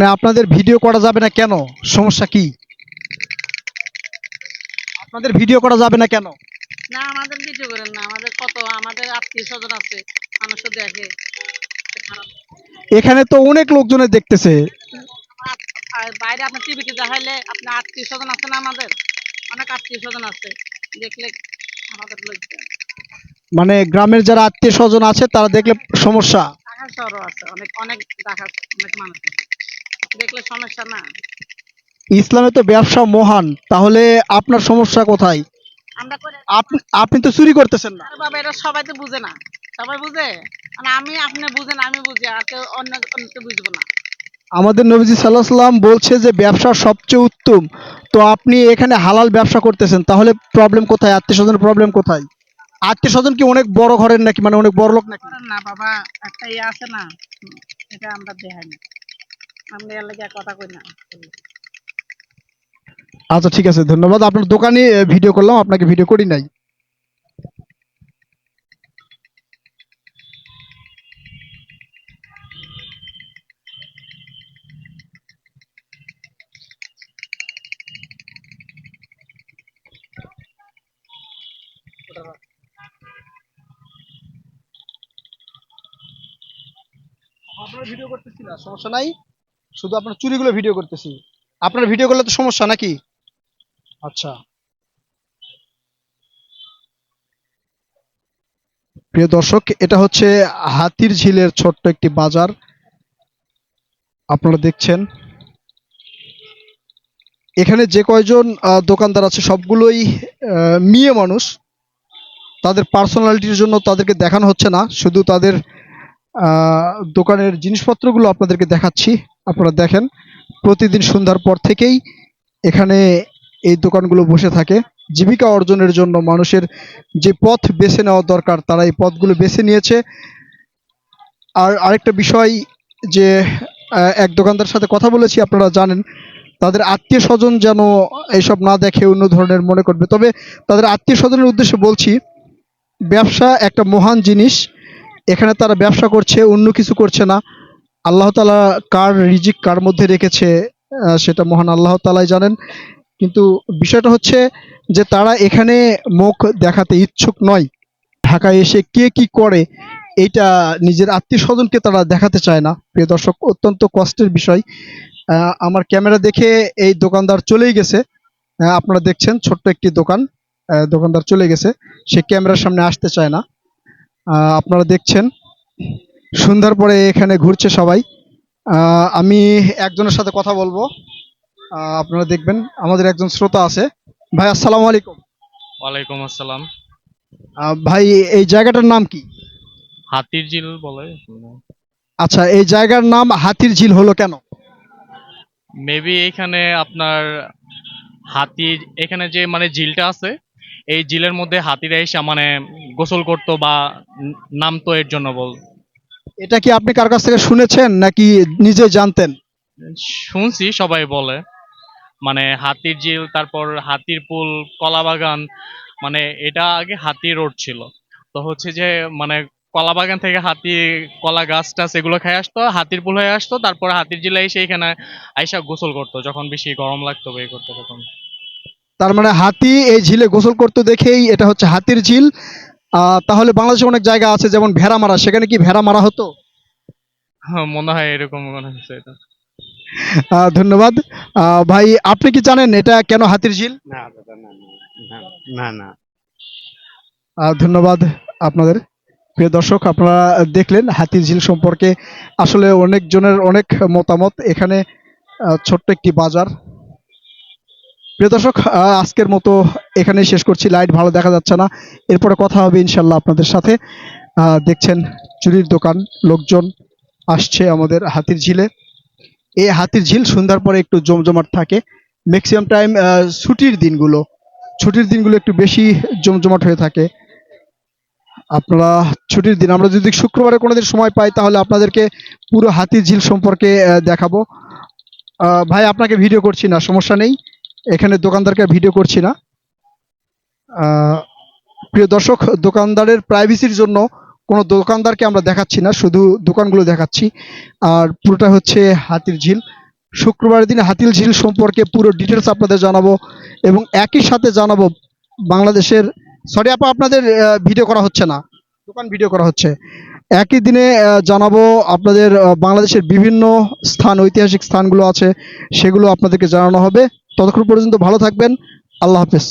মানে আপনাদের ভিডিও করা যাবে না কেন? সমস্যা কি? আপনাদের ভিডিও করা যাবে না কেন? না আমাদের ভিডিও করেন না। আমাদের কত আমাদের আত্মীয় স্বজন আছে মানুষও দেখে। এখানে তো অনেক লোকজনের দেখতেছে। আর- বাইরে আপনার টিভিতে দেখাইলে আপনার আত্মীয় স্বজন আছে না আমাদের? অনেক আত্মীয় স্বজন আছে। দেখলে আমাদের লজ্জা মানে গ্রামের যারা আত্মীয় স্বজন আছে তারা দেখলে সমস্যা। ঢাকা শহরও আছে। অনেক অনেক ঢাকা অনেক মানুষ আছে। দেখলে সমস্যা না। ইসলামে তো ব্যবসা মহান তাহলে আপনার সমস্যা কোথায়? আমরা করে আপনি আপনি তো চুরি করতেছেন না। আরে বাবা এটা সবাই তো বুঝে না। সবাই বুঝে? মানে আমি আপনি বুঝেন আমি বুঝি আর কেউ অন্য অন্য বুঝব না। আমাদের নবীজি সাল্লাহ সাল্লাম বলছে যে ব্যবসা সবচেয়ে উত্তম। তো আপনি এখানে হালাল ব্যবসা করতেছেন তাহলে প্রবলেম কোথায়? আত্মীয় স্বজনের প্রবলেম কোথায়? আত্মীয় স্বজন কি অনেক বড় ঘরের নাকি? মানে অনেক বড় লোক নাকি? না বাবা একটা ইয়ে আছে না এটা আমরা দেখাই না। আমরা এর লাগে কথা কই না আচ্ছা ঠিক আছে, ধন্যবাদ। আপনার দোকানে ভিডিও করলাম, আপনাকে ভিডিও করি নাই। আপনার ভিডিও করতেছি না, সমস্যা নাই? শুধু আপনার চুরিগুলো ভিডিও করতেছি। আপনার ভিডিও করলে তো সমস্যা নাকি? আচ্ছা। প্রিয় দর্শক, এটা হচ্ছে হাতির ঝিলের ছোট্ট একটি বাজার। আপনারা দেখছেন। এখানে যে কয়জন দোকানদার আছে সবগুলোই মেয়ে মানুষ। তাদের পার্সোনালিটির জন্য তাদেরকে দেখানো হচ্ছে না। শুধু তাদের দোকানের জিনিসপত্রগুলো আপনাদেরকে দেখাচ্ছি। আপনারা দেখেন, প্রতিদিন সন্ধ্যার পর থেকেই এখানে এই দোকানগুলো বসে থাকে। জীবিকা অর্জনের জন্য মানুষের যে পথ বেছে নেওয়া দরকার, তারা এই পথগুলো বেছে নিয়েছে। আর আরেকটা বিষয় যে এক দোকানদার সাথে কথা বলেছি, আপনারা জানেন, তাদের আত্মীয় স্বজন যেন এইসব না দেখে অন্য ধরনের মনে করবে। তবে তাদের আত্মীয় স্বজনের উদ্দেশ্যে বলছি, ব্যবসা একটা মহান জিনিস। এখানে তারা ব্যবসা করছে, অন্য কিছু করছে না। আল্লাহ তালা কার রিজিক কার মধ্যে রেখেছে সেটা মহান আল্লাহ তালাই জানেন। কিন্তু বিষয়টা হচ্ছে যে তারা এখানে মুখ দেখাতে ইচ্ছুক নয়। ঢাকায় এসে কে কি করে, এইটা নিজের আত্মীয় স্বজনকে তারা দেখাতে চায় না। প্রিয় দর্শক, অত্যন্ত কষ্টের বিষয়। আমার ক্যামেরা দেখে এই দোকানদার চলেই গেছে। আপনারা দেখছেন ছোট্ট একটি দোকান। দোকানদার চলে গেছে। সে ক্যামেরার সামনে আসতে চায় না। আপনারা দেখছেন। সন্ধ্যার পরে এখানে ঘুরছে সবাই। আহ, আমি একজনের সাথে কথা বলব। আপনারা দেখবেন আমাদের একজন শ্রোতা আছে। ভাই আসসালামু আলাইকুম। ওয়ালাইকুম আসসালাম। ভাই এই জায়গাটার নাম কি? হাতির ঝিল বলে। আচ্ছা এই জায়গার নাম হাতির ঝিল হলো কেন? মেবি এখানে আপনার হাতির এখানে যে মানে ঝিলটা আছে এই ঝিলের মধ্যে হাতিরা এসে মানে গোসল করতো বা নামতো এর জন্য বল এটা কি আপনি কার কাছ থেকে শুনেছেন নাকি নিজে জানতেন? শুনছি সবাই বলে। মানে হাতির ঝিল তারপর হাতির পুল কলা বাগান মানে এটা আগে হাতি রোড ছিল। তো হচ্ছে যে মানে কলা বাগান থেকে হাতি কলা গাছ টাছ এগুলো খেয়ে আসতো হাতির পুল হয়ে আসতো তারপর হাতির ঝিলে এসে এখানে আইসা গোসল করতো যখন বেশি গরম লাগতো এই করতো তখন। তার মানে হাতি এই ঝিলে গোসল করতে দেখেই এটা হচ্ছে হাতির ঝিল। তাহলে বাংলাদেশে অনেক জায়গা আছে যেমন ভেড়া মারা সেখানে কি ভেড়া মারা হতো? হ্যাঁ, মনে হয় এরকম মনে হচ্ছে এটা। ধন্যবাদ। ভাই আপনি কি জানেন এটা কেন হাতির ঝিল? না না ধন্যবাদ আপনাদের। প্রিয় দর্শক আপনারা দেখলেন হাতির ঝিল সম্পর্কে। আসলে অনেক জনের অনেক মতামত। এখানে ছোট্ট একটি বাজার। প্রিয় দর্শক আজকের মতো এখানেই শেষ করছি। লাইট ভালো দেখা যাচ্ছে না। এরপরে কথা হবে ইনশাল্লাহ আপনাদের সাথে। দেখছেন চুরির দোকান, লোকজন আসছে আমাদের হাতির ঝিলে। এই হাতির ঝিল সন্ধ্যার পরে একটু জমজমাট থাকে। ম্যাক্সিমাম টাইম ছুটির দিনগুলো ছুটির দিনগুলো একটু বেশি জমজমাট হয়ে থাকে। আপনারা ছুটির দিন, আমরা যদি শুক্রবারে কোনো দিন সময় পাই, তাহলে আপনাদেরকে পুরো হাতির ঝিল সম্পর্কে দেখাবো। ভাই, আপনাকে ভিডিও করছি না, সমস্যা নেই। এখানে দোকানদারকে ভিডিও করছি না। প্রিয় দর্শক, দোকানদারের প্রাইভেসির জন্য কোনো দোকানদারকে আমরা দেখাচ্ছি না, শুধু দোকানগুলো দেখাচ্ছি। আর পুরোটা হচ্ছে হাতির ঝিল। শুক্রবারের দিনে হাতিল ঝিল সম্পর্কে পুরো ডিটেলস আপনাদের জানাব এবং একই সাথে জানাব বাংলাদেশের সরি আপা, আপনাদের ভিডিও করা হচ্ছে না, দোকান ভিডিও করা হচ্ছে। একই দিনে জানাব আপনাদের বাংলাদেশের বিভিন্ন স্থান, ঐতিহাসিক স্থানগুলো আছে, সেগুলো আপনাদেরকে জানানো হবে। ততক্ষণ পর্যন্ত ভালো থাকবেন। আল্লাহ হাফেজ।